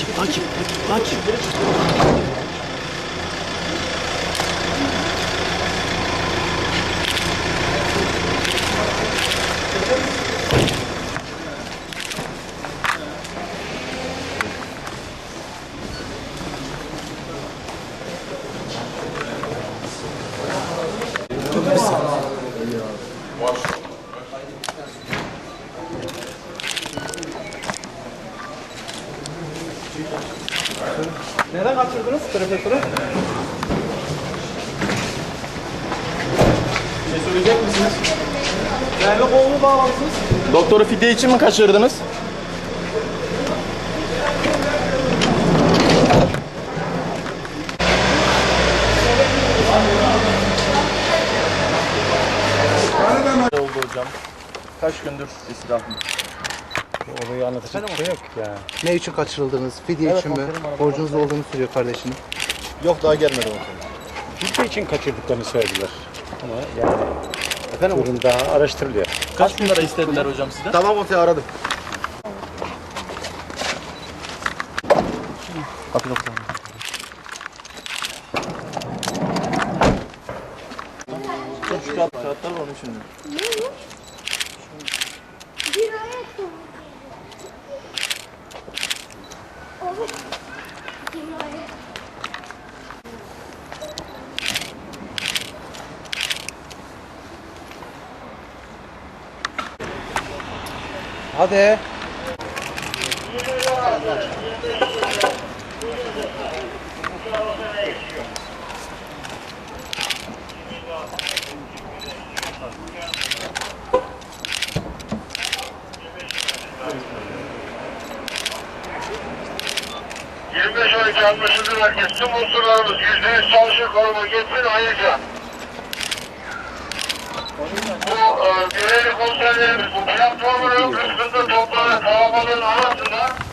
Takip, takip, takip, takip. Çok güzel. Boş. Neden kaçırdınız prefektörü? Bir şey söyleyecek misiniz? Yani kolunu bağlamışsınız. Doktoru fidye için mi kaçırdınız? oldu hocam. Kaç gündür istirahat Olayı anlatacak bir şey yok ya. Ne için kaçırıldınız? Fidye için mi? Borcunuz olduğunu söylüyor kardeşinin. Yok daha gelmedi bakalım. Fidye için kaçırdıklarını söylediler. Ama yani Efendim? durum daha araştırılıyor. Kaç bin lira istediler hocam sizden? Tamam komiser aradım. Şu kağıt, kağıtlar var onun için. Dirayet mi? Evet. Dirayet. 好的。12 anlaşıldı merkez. Tüm unsurlarımız %100 çalışır konuma geçsin ayrıca. Bu e, görevli konserlerimiz bu platformun ön kısmında toplanan kalabalığın ana